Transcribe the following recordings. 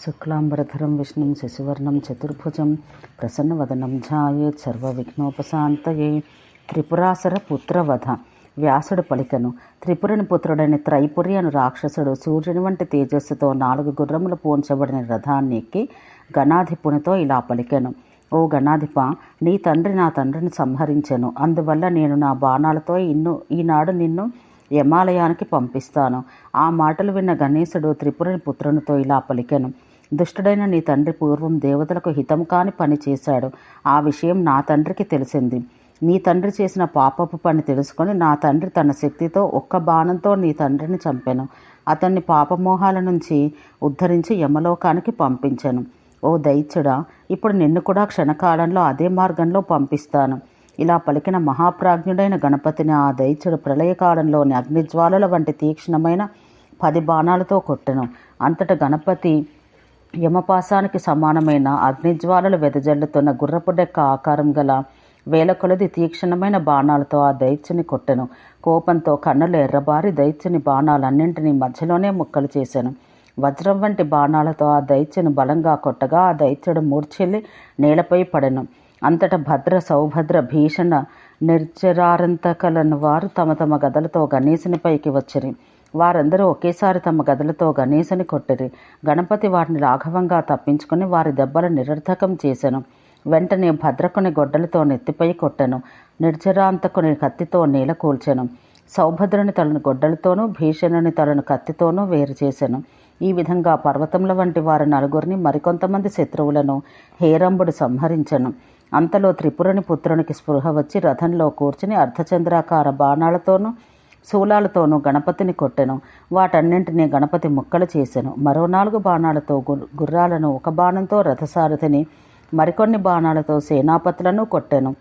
శుక్లాంబరధరం విష్ణుం శశివర్ణం చతుర్భుజం ప్రసన్నవదనం ఝాయే సర్వవిఘ్నోపశాంతయే. త్రిపురాసర పుత్రవధ వ్యాసుడు పలికను. త్రిపురుని పుత్రుడైన త్రైపురి అను రాక్షసుడు సూర్యుని వంటి తేజస్సుతో నాలుగు గుర్రములు పోంచబడిన రథాన్ని ఎక్కి గణాధిపునితో ఇలా పలికెను. ఓ గణాధిప నీ తండ్రి నా తండ్రిని సంహరించెను. అందువల్ల నేను నా బాణాలతో ఇన్ను ఈనాడు నిన్ను యమాలయానికి పంపిస్తాను. ఆ మాటలు విన్న గణేశుడు త్రిపురుని పుత్రునితో ఇలా పలికెను. దుష్టుడైన నీ తండ్రి పూర్వం దేవతలకు హితం కాని పని చేశాడు. ఆ విషయం నా తండ్రికి తెలిసింది. నీ తండ్రి చేసిన పాపపు పని తెలుసుకొని నా తండ్రి తన శక్తితో ఒక్క బాణంతో నీ తండ్రిని చంపెను. అతన్ని పాపమోహాల నుంచి ఉద్ధరించి యమలోకానికి పంపించాను. ఓ దైత్యుడా ఇప్పుడు నిన్ను కూడా క్షణకాలంలో అదే మార్గంలో పంపిస్తాను. ఇలా పలికిన మహాప్రాజ్ఞుడైన గణపతిని ఆ దైత్యుడు ప్రళయకాలంలోని అగ్నిజ్వాలల వంటి తీక్షణమైన పది బాణాలతో కొట్టెను. అంతట గణపతి యమపాసానికి సమానమైన అగ్నిజ్వాలలు వెదజల్లుతున్న గుర్రపు డెక్క ఆకారం గల వేల కొలది తీక్షణమైన బాణాలతో ఆ దైత్యుని కొట్టెను. కోపంతో కన్నులు ఎర్రబారి దైత్యుని బాణాలన్నింటినీ మధ్యలోనే ముక్కలు చేశాను. వజ్రం వంటి బాణాలతో ఆ దైత్యుని బలంగా కొట్టగా ఆ దైత్యుడు మూర్చెల్లి నేలపై పడెను. అంతట భద్ర సౌభద్ర భీషణ నిర్జరారంతకలను వారు తమ తమ గదలతో గణేశునిపైకి వచ్చిరి. వారందరూ ఒకేసారి తమ గదలతో గణేశుని కొట్టిరి. గణపతి వారిని రాఘవంగా తప్పించుకుని వారి దెబ్బలు నిరర్థకం చేశాను వెంటనే భద్రకుని గొడ్డలతో నెత్తిపై కొట్టెను. నిర్జరాంతకుని కత్తితో నేల కూల్చెను. సౌభద్రుని తలను గొడ్డలతోనూ భీషణుని తలను కత్తితోనూ వేరు చేశాను ఈ విధంగా పర్వతముల వంటి వారి నలుగురిని మరికొంతమంది శత్రువులను హేరంబుడు సంహరించను. అంతలో త్రిపురని పుత్రునికి స్పృహ వచ్చి రథంలో కూర్చుని అర్ధచంద్రాకార బాణాలతోనూ శూలాలతోనూ గణపతిని కొట్టెను. వాటన్నింటినీ గణపతి ముక్కలు చేసెను. మరో నాలుగు బాణాలతో గుర్రాలను ఒక బాణంతో రథసారథిని మరికొన్ని బాణాలతో సేనాపతులను కొట్టెను.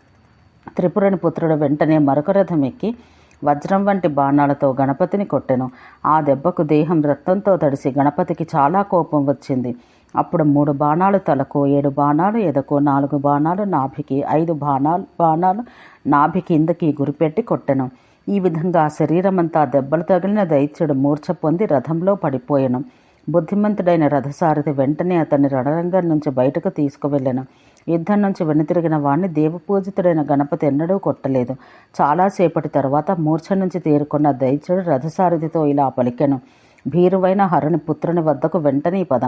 త్రిపురని పుత్రుడు వెంటనే మరొక రథం ఎక్కి వజ్రం వంటి బాణాలతో గణపతిని కొట్టెను. ఆ దెబ్బకు దేహం రక్తంతో తడిసి గణపతికి చాలా కోపం వచ్చింది. అప్పుడు మూడు బాణాలు తలకు ఏడు బాణాలు ఎదకు నాలుగు బాణాలు నాభికి ఐదు బాణాలు బాణాలు నాభి కిందకి గురిపెట్టి కొట్టెను. ఈ విధంగా శరీరమంతా దెబ్బలు తగిలిన దైత్యుడు మూర్ఛ పొంది రథంలో పడిపోయాను. బుద్ధిమంతుడైన రథసారథి వెంటనే అతన్ని రణరంగం నుంచి బయటకు తీసుకువెళ్ళాను. యుద్ధం నుంచి వెనుతిరిగిన వాణ్ణి దేవపూజితుడైన గణపతి ఎన్నడూ కొట్టలేదు. చాలాసేపటి తర్వాత మూర్ఛ నుంచి తేరుకున్న దైత్యుడు రథసారథితో ఇలా పలికెను. భీరువైన హరుని పుత్రుని వద్దకు వెంటనే పద.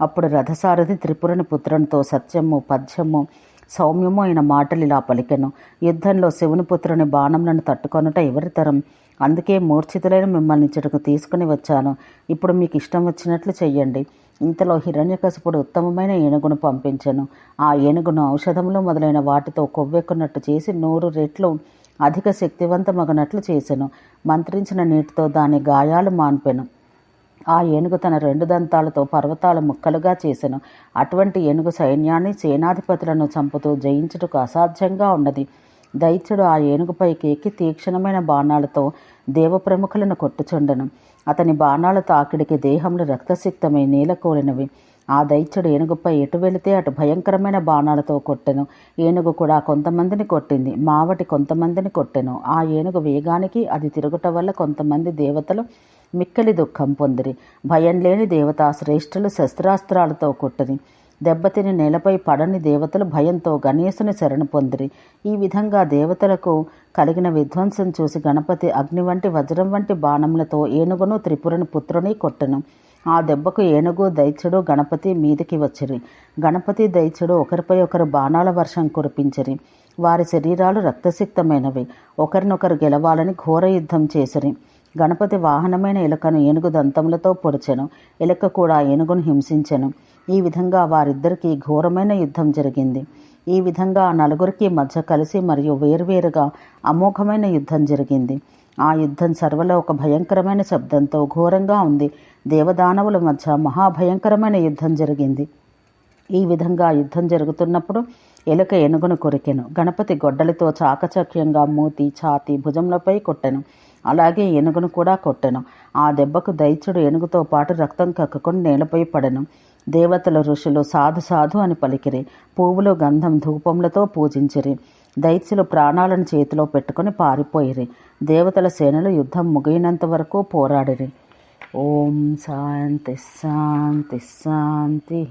అప్పుడు రథసారథి త్రిపురని పుత్రునితో సత్యము పద్యము సౌమ్యము అయిన మాటలు ఇలా పలికెను. యుద్ధంలో శివుని పుత్రుని బాణములను తట్టుకొనుట ఎవరితరం అందుకే మూర్ఛితులైన మిమ్మల్ని చెడుకు తీసుకుని వచ్చాను. ఇప్పుడు మీకు ఇష్టం వచ్చినట్లు చెయ్యండి. ఇంతలో హిరణ్యకశపుడు ఉత్తమమైన ఏనుగును పంపించెను. ఆ ఏనుగును ఔషధములు మొదలైన వాటితో కొవ్వెక్కున్నట్టు చేసి నూరు రెట్లు అధిక శక్తివంతమగినట్లు చేసెను. మంత్రించిన నీటితో దాని గాయాలు మాన్పెను. ఆ ఏనుగు తన రెండు దంతాలతో పర్వతాల ముక్కలుగా చేసెను. అటువంటి ఏనుగు సైన్యాన్ని సేనాధిపతులను చంపుతూ జయించుటకు అసాధ్యంగా ఉన్నది. దైత్యుడు ఆ ఏనుగుపైకి ఎక్కి తీక్షణమైన బాణాలతో దేవప్రముఖులను కొట్టుచుండెను. అతని బాణాల తాకిడికి దేహంలో రక్తసిక్తమై నేలకోలినవి. ఆ దైత్యుడు ఏనుగుపై ఎటు వెళితే అటు భయంకరమైన బాణాలతో కొట్టెను. ఏనుగు కూడా కొంతమందిని కొట్టింది. మావటి కొంతమందిని కొట్టెను. ఆ ఏనుగు వేగానికి అది తిరుగుట వల్ల కొంతమంది దేవతలు మిక్కలి దుఃఖం పొందిరి. భయం లేని దేవతా శ్రేష్ఠులు శస్త్రాస్త్రాలతో కొట్టిరి. దెబ్బతిని నేలపై పడని దేవతలు భయంతో గణేశుని శరణు పొందిరి. ఈ విధంగా దేవతలకు కలిగిన విధ్వంసం చూసి గణపతి అగ్ని వంటి వజ్రం వంటి బాణములతో ఏనుగును త్రిపురని పుత్రుని కొట్టెను. ఆ దెబ్బకు ఏనుగు దైత్యుడు గణపతి మీదికి వచ్చిరి. గణపతి దైత్యుడు ఒకరిపై ఒకరు బాణాల వర్షం కురిపించిరి. వారి శరీరాలు రక్తసిక్తమైనవి. ఒకరినొకరు గెలవాలని ఘోర యుద్ధం చేసిరి. గణపతి వాహనమైన ఎలుకను ఏనుగు దంతములతో పొడిచెను. ఎలుక కూడా ఏనుగును హింసించెను. ఈ విధంగా వారిద్దరికీ ఘోరమైన యుద్ధం జరిగింది. ఈ విధంగా నలుగురికి మధ్య కలిసి మరియు వేర్వేరుగా అమోఘమైన యుద్ధం జరిగింది. ఆ యుద్ధం సర్వలో ఒక భయంకరమైన శబ్దంతో ఘోరంగా ఉంది. దేవదానవుల మధ్య మహాభయంకరమైన యుద్ధం జరిగింది. ఈ విధంగా యుద్ధం జరుగుతున్నప్పుడు ఎలుక ఏనుగును కొరికెను. గణపతి గొడ్డలితో చాకచక్యంగా మూతి ఛాతి భుజంలపై కొట్టెను. అలాగే ఏనుగును కూడా కొట్టెను. ఆ దెబ్బకు దైత్యుడు ఏనుగుతో పాటు రక్తం కక్కుకొని నేలపై పడెను. దేవతల ఋషులు సాధు సాధు అని పలికిరి. పువ్వులు గంధం ధూపములతో పూజించిరి. దైత్యులు ప్రాణాలను చేతిలో పెట్టుకుని పారిపోయిరి. దేవతల సేనలు యుద్ధం ముగియనంత వరకు పోరాడిరి. ఓం శాంతి శాంతి శాంతి.